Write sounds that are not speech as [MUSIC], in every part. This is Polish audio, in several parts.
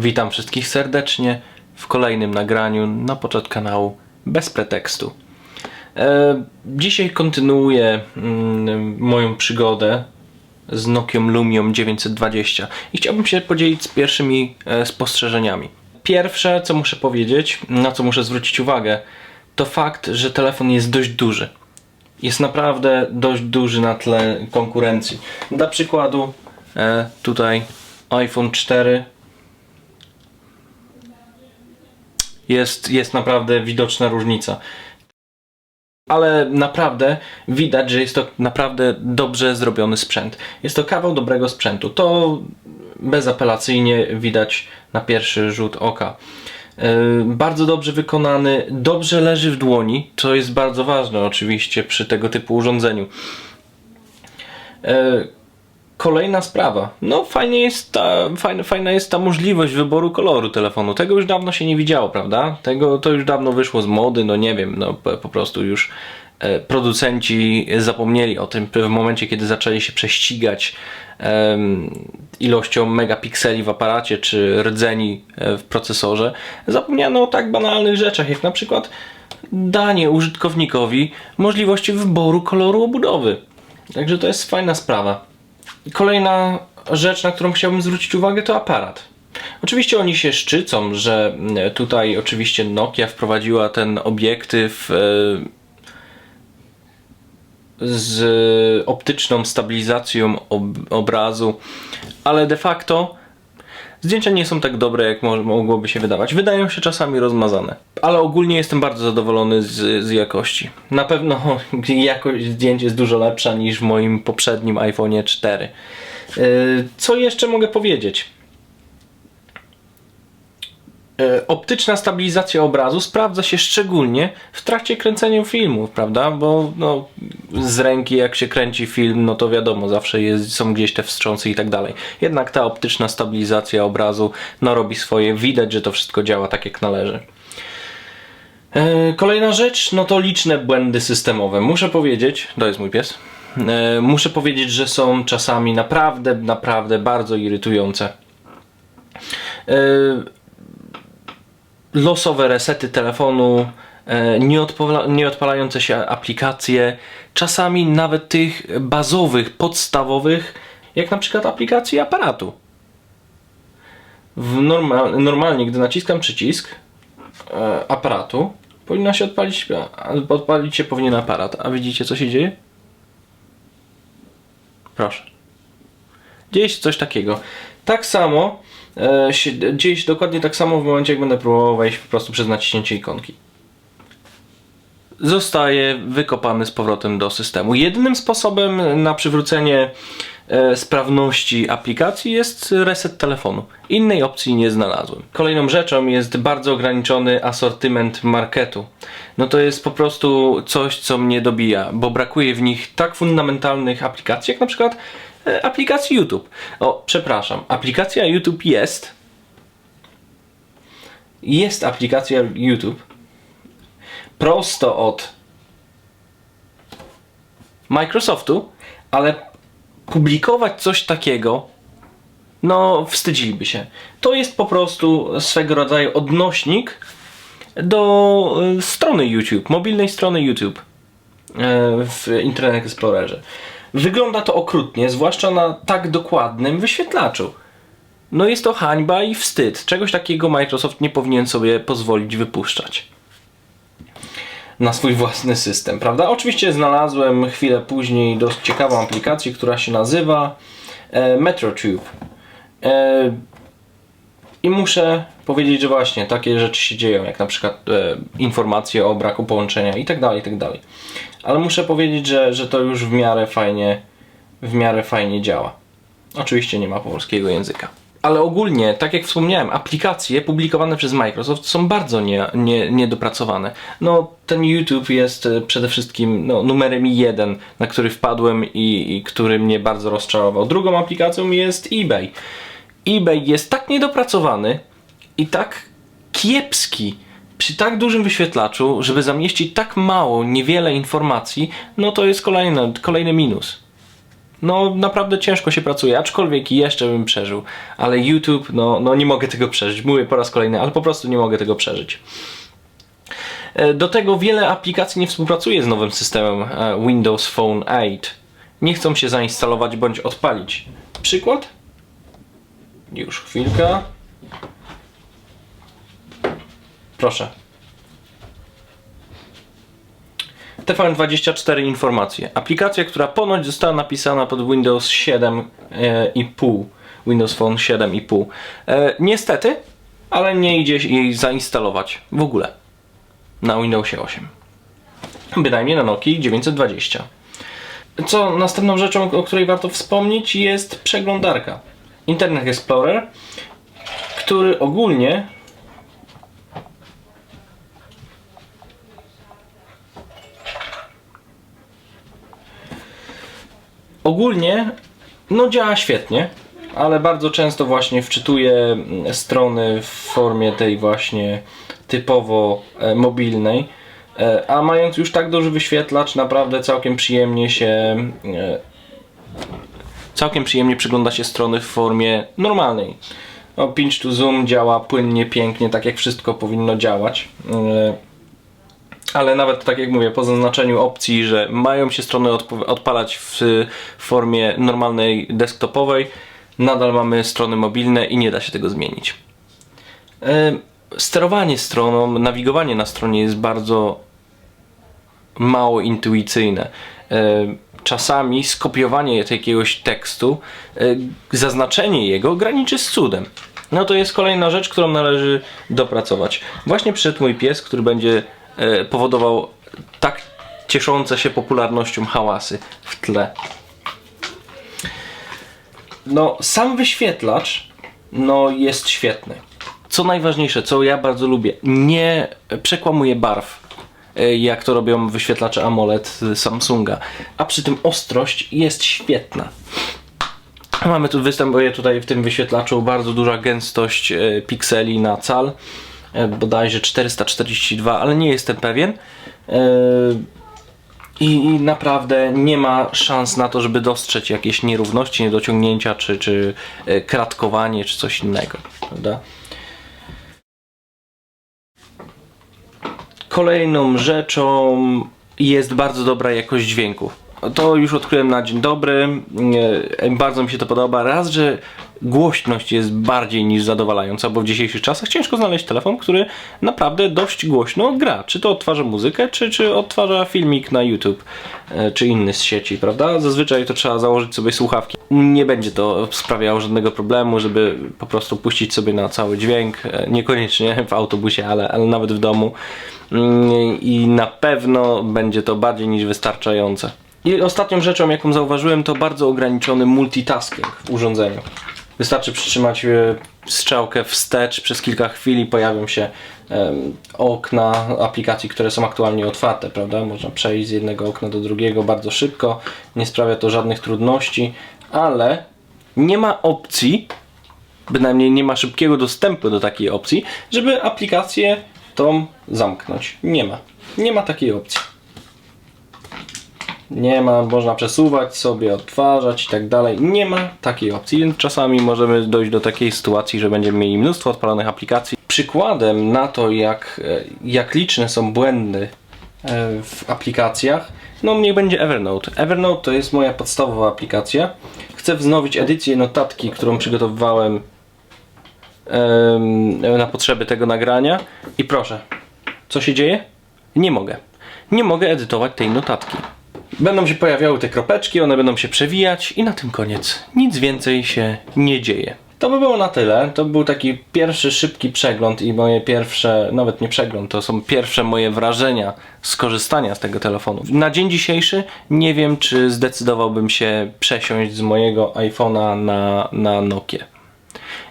Witam wszystkich serdecznie w kolejnym nagraniu na poczet kanału Bez Pretekstu. E, dzisiaj kontynuuję mm, moją przygodę z Nokią Lumią 920 i chciałbym się podzielić z pierwszymi e, spostrzeżeniami. Pierwsze, co muszę powiedzieć, na co muszę zwrócić uwagę, to fakt, że telefon jest dość duży. Jest naprawdę dość duży na tle konkurencji. Dla przykładu, e, tutaj iPhone 4 jest, jest naprawdę widoczna różnica. Ale naprawdę widać, że jest to naprawdę dobrze zrobiony sprzęt. Jest to kawał dobrego sprzętu. To bezapelacyjnie widać na pierwszy rzut oka. Yy, Bardzo dobrze wykonany, dobrze leży w dłoni, co jest bardzo ważne oczywiście przy tego typu urządzeniu. Kolejna sprawa. No fajnie jest ta, fajna, fajna jest ta możliwość wyboru koloru telefonu. Tego już dawno się nie widziało, prawda? Tego to już dawno wyszło z mody, no nie wiem, no po, prostu już e, producenci zapomnieli o tym w momencie, kiedy zaczęli się prześcigać ilością megapikseli w aparacie czy rdzeni e, w procesorze. Zapomniano o tak banalnych rzeczach, jak na przykład danie użytkownikowi możliwości wyboru koloru obudowy. Także to jest fajna sprawa. Kolejna rzecz, na którą chciałbym zwrócić uwagę, to aparat. Oczywiście oni się szczycą, że mm, tutaj oczywiście Nokia wprowadziła ten obiektyw e, z optyczną stabilizacją ob- obrazu, ale de facto zdjęcia nie są tak dobre, jak mo- mogłoby się wydawać. Wydają się czasami rozmazane, ale ogólnie jestem bardzo zadowolony z, z jakości. Na pewno [LAUGHS] jakość zdjęć jest dużo lepsza niż w moim poprzednim iPhone'ie 4. Yy, Co jeszcze mogę powiedzieć? E, optyczna stabilizacja obrazu sprawdza się szczególnie w trakcie kręcenia filmów, prawda? Bo no, z ręki jak się kręci film, no to wiadomo, zawsze jest, są gdzieś te wstrząsy i tak dalej. Jednak ta optyczna stabilizacja obrazu no, robi swoje, widać, że to wszystko działa tak jak należy. E, Kolejna rzecz, no to liczne błędy systemowe. Muszę powiedzieć, to jest mój pies. E, Muszę powiedzieć, że są czasami naprawdę, naprawdę bardzo irytujące. Losowe resety telefonu, e, nieodpala, nieodpalające się aplikacje, czasami nawet tych bazowych, podstawowych, jak na przykład aplikacji aparatu. Normal, normalnie, gdy naciskam przycisk e, aparatu, powinna się odpalić, odpalić się powinien aparat. A widzicie, co się dzieje? Proszę. Dzieje się coś takiego. Tak samo e, się, dzieje się dokładnie tak samo w momencie, jak będę próbował wejść po prostu przez naciśnięcie ikonki. Zostaje wykopany z powrotem do systemu. Jedynym sposobem na przywrócenie e, sprawności aplikacji jest reset telefonu. Innej opcji nie znalazłem. Kolejną rzeczą jest bardzo ograniczony asortyment marketu. No to jest po prostu coś, co mnie dobija, bo brakuje w nich tak fundamentalnych aplikacji, jak na przykład aplikacji YouTube. O, przepraszam, aplikacja YouTube jest. Jest aplikacja YouTube prosto od Microsoftu, ale publikować coś takiego, no wstydziliby się. To jest po prostu swego rodzaju odnośnik do e, strony YouTube, mobilnej strony YouTube e, w Internet Explorerze. Wygląda to okrutnie, zwłaszcza na tak dokładnym wyświetlaczu. No jest to hańba i wstyd. Czegoś takiego Microsoft nie powinien sobie pozwolić wypuszczać na swój własny system, prawda? Oczywiście znalazłem chwilę później dość ciekawą aplikację, która się nazywa e, MetroTube. E, I muszę powiedzieć, że właśnie takie rzeczy się dzieją, jak na przykład e, informacje o braku połączenia i tak dalej, i tak dalej. Ale muszę powiedzieć, że, że to już w miarę fajnie, w miarę fajnie działa. Oczywiście nie ma polskiego języka. Ale ogólnie, tak jak wspomniałem, aplikacje publikowane przez Microsoft są bardzo nie, nie, niedopracowane. No, ten YouTube jest e, przede wszystkim no, numerem jeden, na który wpadłem i, i który mnie bardzo rozczarował. Drugą aplikacją jest eBay. eBay jest tak niedopracowany i tak kiepski przy tak dużym wyświetlaczu, żeby zamieścić tak mało, niewiele informacji, no to jest kolejny, kolejny minus. No naprawdę ciężko się pracuje, aczkolwiek jeszcze bym przeżył. Ale YouTube, no, no nie mogę tego przeżyć. Mówię po raz kolejny, ale po prostu nie mogę tego przeżyć. E, Do tego wiele aplikacji nie współpracuje z nowym systemem e, Windows Phone 8. Nie chcą się zainstalować bądź odpalić. Przykład? Już chwilka. Proszę. TVN24 informacje. Aplikacja, która ponoć została napisana pod Windows 7,5. Windows Phone 7,5. E, niestety, ale nie idzie jej zainstalować w ogóle na Windowsie 8. Bynajmniej na Nokii 920. Co następną rzeczą, o której warto wspomnieć, jest przeglądarka. Internet Explorer, który ogólnie ogólnie no działa świetnie, ale bardzo często właśnie wczytuję mm, strony w formie tej właśnie typowo e, mobilnej. E, A mając już tak duży wyświetlacz, naprawdę całkiem przyjemnie się e, całkiem przyjemnie przygląda się strony w formie normalnej. No, pinch to zoom działa płynnie, pięknie, tak jak wszystko powinno działać. E, Ale nawet tak jak mówię, po zaznaczeniu opcji, że mają się strony odp- odpalać w formie normalnej desktopowej, nadal mamy strony mobilne i nie da się tego zmienić. E, Sterowanie stroną, nawigowanie na stronie jest bardzo mało intuicyjne. Czasami skopiowanie jakiegoś tekstu, e, zaznaczenie jego graniczy z cudem. No to jest kolejna rzecz, którą należy dopracować. Właśnie przyszedł mój pies, który będzie e, powodował tak cieszące się popularnością hałasy w tle. No, sam wyświetlacz no, jest świetny. Co najważniejsze, co ja bardzo lubię, nie przekłamuje barw, jak to robią wyświetlacze AMOLED z Samsunga, a przy tym ostrość jest świetna. Mamy tu, występuje tutaj w tym wyświetlaczu bardzo duża gęstość e, pikseli na cal, e, bodajże 442, ale nie jestem pewien. E, i, naprawdę nie ma szans na to, żeby dostrzec jakieś nierówności, niedociągnięcia, czy, czy e, kratkowanie, czy coś innego. Prawda? Kolejną rzeczą jest bardzo dobra jakość dźwięku. To już odkryłem na dzień dobry. Bardzo mi się to podoba. Raz, że głośność jest bardziej niż zadowalająca, bo w dzisiejszych czasach ciężko znaleźć telefon, który naprawdę dość głośno gra. Czy to odtwarza muzykę, czy, czy odtwarza filmik na YouTube, e, czy inny z sieci, prawda? Zazwyczaj to trzeba założyć sobie słuchawki. Nie będzie to sprawiało żadnego problemu, żeby po prostu puścić sobie na cały dźwięk, e, niekoniecznie w autobusie, ale, ale nawet w domu. Mm, I na pewno będzie to bardziej niż wystarczające. I ostatnią rzeczą, jaką zauważyłem, to bardzo ograniczony multitasking w urządzeniu. Wystarczy przytrzymać e, strzałkę wstecz przez kilka chwil i pojawią się em, okna aplikacji, które są aktualnie otwarte, prawda? Można przejść z jednego okna do drugiego bardzo szybko, nie sprawia to żadnych trudności, ale nie ma opcji, bynajmniej nie ma szybkiego dostępu do takiej opcji, żeby aplikację tą zamknąć. Nie ma. Nie ma takiej opcji. Nie ma, można przesuwać sobie, odtwarzać i tak dalej. Nie ma takiej opcji, więc czasami możemy dojść do takiej sytuacji, że będziemy mieli mnóstwo odpalonych aplikacji. Przykładem na to, jak, e, jak liczne są błędy e, w aplikacjach, no niech będzie Evernote. Evernote to jest moja podstawowa aplikacja. Chcę wznowić edycję notatki, którą przygotowywałem em, na potrzeby tego nagrania i proszę, co się dzieje? Nie mogę. Nie mogę edytować tej notatki. Będą się pojawiały te kropeczki, one będą się przewijać i na tym koniec. Nic więcej się nie dzieje. To by było na tyle. To był taki pierwszy szybki przegląd i moje pierwsze, nawet nie przegląd, to są pierwsze moje wrażenia z korzystania z tego telefonu. Na dzień dzisiejszy nie wiem, czy zdecydowałbym się przesiąść z mojego iPhone'a na, na Nokię.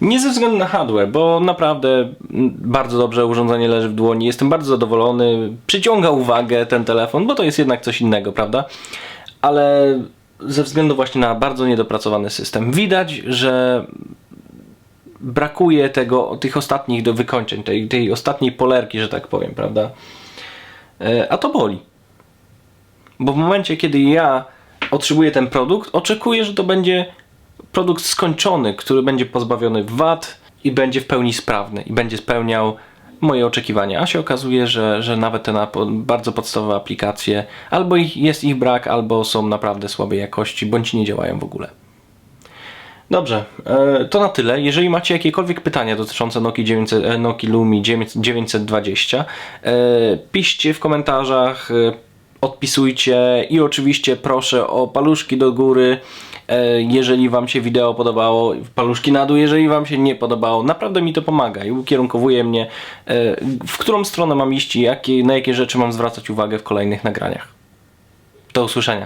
Nie ze względu na hardware, bo naprawdę mm, bardzo dobrze urządzenie leży w dłoni. Jestem bardzo zadowolony. Przyciąga uwagę ten telefon, bo to jest jednak coś innego, prawda? Ale ze względu właśnie na bardzo niedopracowany system. Widać, że brakuje tego, tych ostatnich do wykończeń, tej, tej ostatniej polerki, że tak powiem, prawda? E, A to boli. Bo w momencie, kiedy ja otrzymuję ten produkt, oczekuję, że to będzie produkt skończony, który będzie pozbawiony wad i będzie w pełni sprawny i będzie spełniał moje oczekiwania. A się okazuje, że, że nawet te bardzo podstawowe aplikacje albo jest ich brak, albo są naprawdę słabej jakości, bądź nie działają w ogóle. Dobrze, e, to na tyle. Jeżeli macie jakiekolwiek pytania dotyczące Nokia, 900, e, Nokia Lumi 9- 920, e, piszcie w komentarzach, odpisujcie i oczywiście proszę o paluszki do góry, jeżeli Wam się wideo podobało, paluszki na dół, jeżeli Wam się nie podobało. Naprawdę mi to pomaga i ukierunkowuje mnie, e, w którą stronę mam iść i na jakie rzeczy mam zwracać uwagę w kolejnych nagraniach. Do usłyszenia.